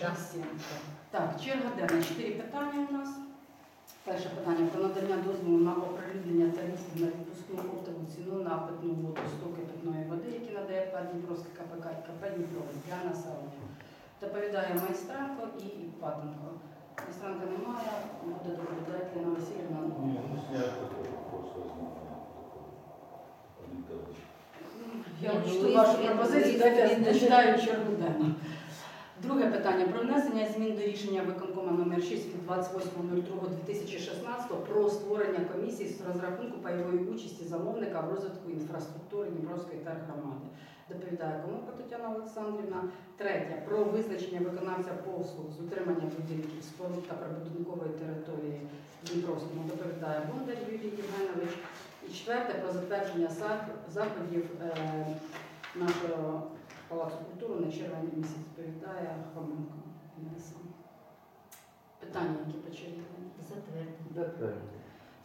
6-7. Так, черга денна. Чотири питання у нас. Перше питання про надання дозволу на оприлюднення тарифів на відпускну оптову ціну на питну воду стоки питної води, які надає ПАД Дніпровське КПК і КП Дніпро для населення. Доповідає майстренко і Паденко. Майстренка немає, буде доповідати Ліна Васильівна. Ні, ну. Я Ні, вашу пропозицію, дайте я не дуже- чергу денну. Друге питання про внесення змін до рішення виконкома номер 6 від 28.02.2016 про створення комісії з розрахунку пайової участі замовника в розвитку інфраструктури Дніпровської тергромади. Доповідає Комука Тетяна Олександрівна. Третє про визначення виконавця послуг з утримання будинків, споруд та прибудинкової території Дніпровському доповідає Бондар Юрій Євгенович. І четверте про затвердження зах- заходів е, нашого Палацу культури на червень місяць відповідає Хоменко Інеса. Питання, які по черзі? Затвердити.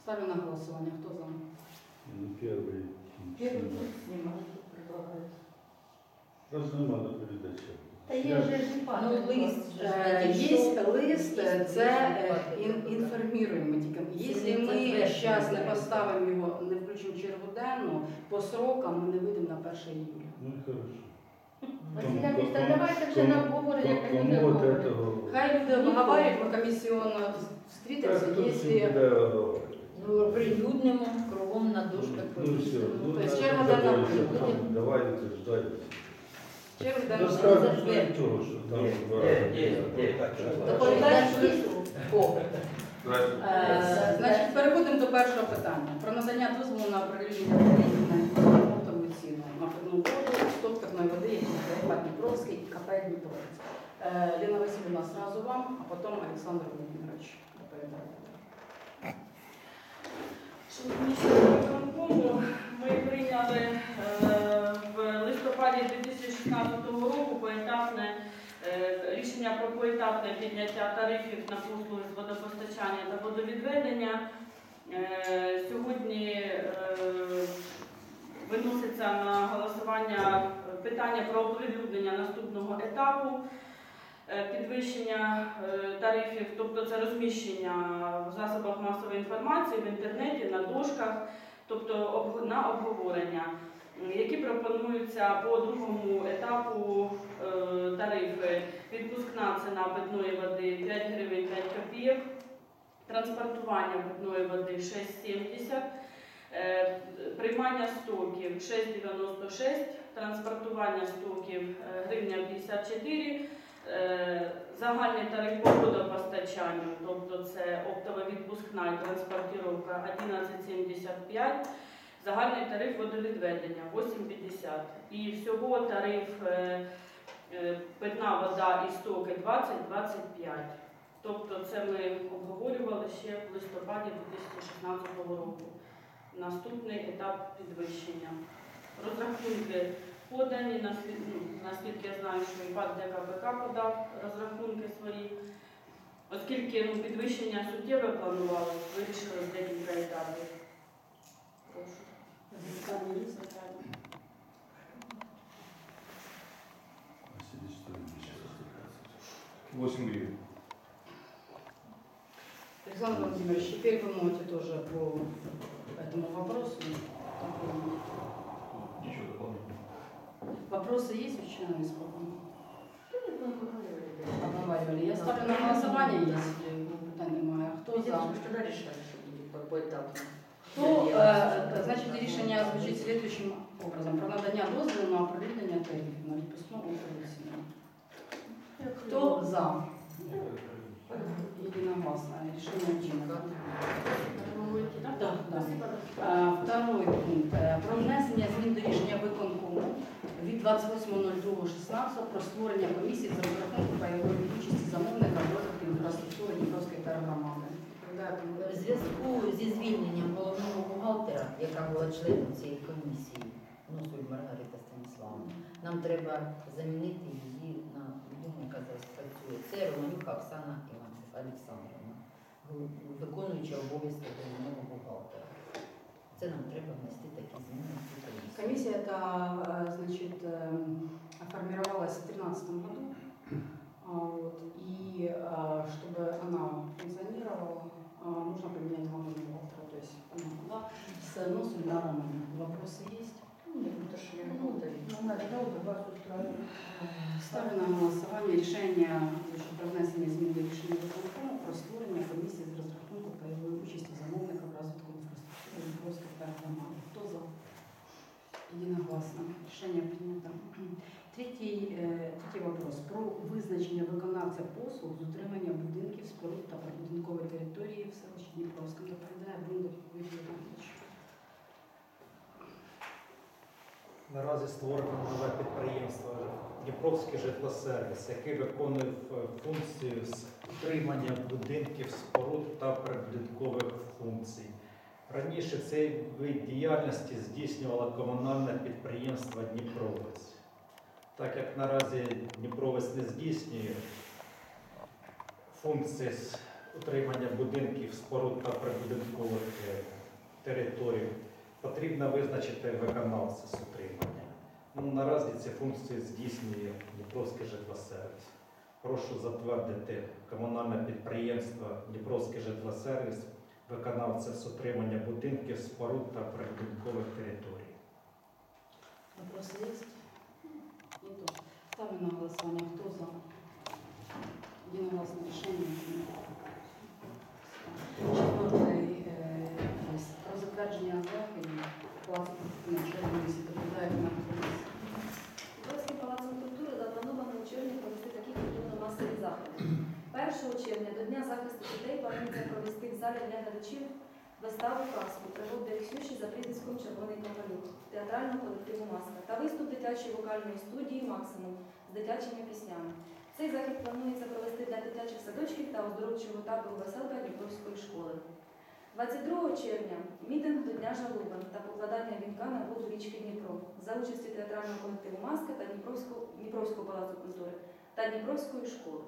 Ставлю на голосування. Хто за? Ну, первый. Первый предлагають. Просто нема доповідача. Та є же ж Ну, лист, е, є лист, е, це е, ін- інформуємо тільки. Якщо ми зараз не поставимо його, не включимо в чергу денну, по срокам ми не вийдемо на 1 июля. Ну, і хорошо. Василя давайте вже на як Кому от обговорення. этого? Хай люди обговорюють, ми комісіонно зустрітимося, Так, тут якщо... буде говорити. Ну, оприлюднимо кругом на дошках. Ну, все. Ну, То есть надо черга денна договоритися. Давайте ждать. Чергу Ну, денну скажуть, затвердити. що того, що там Доповідач є? О, Е, Значить, переходимо до першого питання. Про надання дозволу на оприлюднення тарифів на оптову ціну на питну воду, сток питної води, які КП Дніпровський і КП Дніпровець. Е, Ліна Васильівна, сразу вам, а потім Олександр Володимирович доповідає. Шановні ми прийняли е, в листопаді 2016 року поетапне е, рішення про поетапне підняття тарифів на послуги з водопостачання та водовідведення. Сьогодні е, виноситься на голосування питання про оприлюднення наступного етапу е, підвищення е, тарифів, тобто це розміщення в засобах масової інформації, в інтернеті, на дошках, тобто на обговорення, які пропонуються по другому етапу е, тарифи. Відпускна ціна питної води 5 гривень 5 копійок, транспортування питної води 6,70, е, приймання стоків 6,96, транспортування стоків е, гривня 54, Е, Загальний тариф по водопостачанню, тобто це оптова відпускна і транспортировка 11,75, загальний тариф водовідведення 8,50. І всього тариф е, е, питна вода і стоки 20-25. Тобто це ми обговорювали ще в листопаді 2016 року. Наступний етап підвищення. Розрахунки подані, ну, наскільки я знаю, що і ПАД ДКБК подав розрахунки свої. Оскільки ну, підвищення суттєве планувалося, вирішили в декілька етапів. Прошу. 8 гривен. Александр Владимирович, теперь вы можете тоже по этому вопросу. дополнить. Ничего дополнительного. Вопросы есть у членов исполнения? Обговаривали. Я ставлю на голосование, если питань немає. Хто за? Тоді рішали, що буде поетапно. Хто, е, значить, рішення звучить слідуючим образом. Про надання дозволу на оприлюднення тарифів на відпускну операцію. Хто за? Єдиногласно. Рішення чинно. 28.02.16 про створення комісії з розрахунку пайової участі замовника розвитку інфраструктури Дніпровської тергромади. Відповідає В зв'язку зі звільненням головного бухгалтера, яка була членом цієї комісії, Носуль Маргарита Станіславовна, нам треба замінити її на людину, яка зараз працює. Це Романюка Оксана Іван- Олександрівна, гу- виконуюча обов'язки головного бухгалтера. Це нам треба внести такі зміни. Комісія та значить формировалась в 2013 году. А, вот, и чтобы она функционировала, нужно поменять главного бухгалтера. То есть она была с носом ну, на романе. Вопросы есть? Нет, ну, это Шевельнутый. Ну, да, да, вас устраивает. Ставлю на голосование решение значит, про внесение Третій, е, третій вопрос про визначення виконавця послуг з утримання будинків, споруд та прибудинкової території в селищі Дніпровському. Доповідає Юрій Іванович. Наразі створено нове підприємство Дніпровський житлосервіс, який виконує функцію з утримання будинків, споруд та прибудинкових функцій. Раніше цей вид діяльності здійснювало комунальне підприємство Дніпровець. Так як наразі Дніпровець не здійснює функції з утримання будинків, споруд та прибудинкових е, територій, потрібно визначити виконавця з утримання. Ну, наразі ці функції здійснює Дніпровський житлосервіс. Прошу затвердити комунальне підприємство Дніпровський житлосервіс, виконавця з утримання будинків, споруд та прибудинкових територій. Вопросы есть? Нету. Ставлю на голосование. Кто за? Единогласное решение. Четвертый э, про затвердження заходів плату на комісії. Доповідає на комісії. Дніпровським палацом культури заплановано у червні провести такі культурно-масові заходи. 1 червня до Дня захисту дітей планується провести в залі для глядачів виставу казку «Пригоди Ксюші за прізвиськом Червоний Ковалюк театрального колективу Маска та виступ дитячої вокальної студії Максимум з дитячими піснями. Цей захід планується провести для дитячих садочків та оздоровчого табору Веселка Дніпровської школи. 22 червня мітинг до Дня жалобин та покладання вінка на воду річки Дніпро за участі театрального колективу Маска та Дніпровського, Дніпровського палацу культури та Дніпровської школи.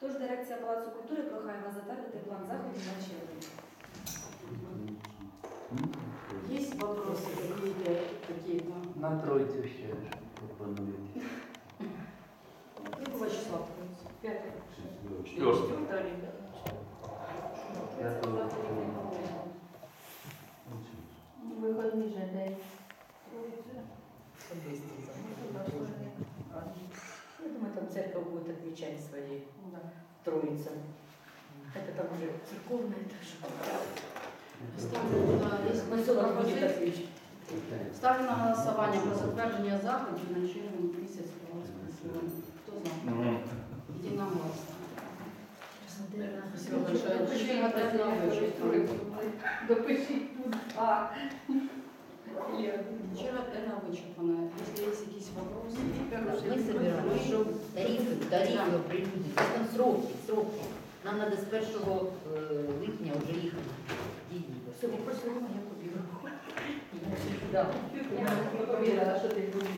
Тож дирекція Палацу культури прохає вас затвердити план заходів на червень. Есть вопросы какие-то? какие-то? На тройцю ще пропонують. Какого числа? Пятое. Четвертый. Я теж Виходний же день. Замовник. Я думаю, там церковь будет отвечать своей да. троицам. Это там уже церковное тоже. Ставлю на есть Мы сюда будет пропозиції? отвечать. Ставлю на голосування про затвердження заходів на червень місяць Павловського сьогодні. Хто за? Єдиногласно. Спасибо большое. Ще готові вичерпано. Допишіть тут А. Черга тема вичерпана. Якщо є якісь вопроси, Мы собираем тарифы, тарифы определить. Там сроки, сроки. Нам надо с 1 э, липня уже їхати. Все, попросила, я купила. Я не повірила, що ти будеш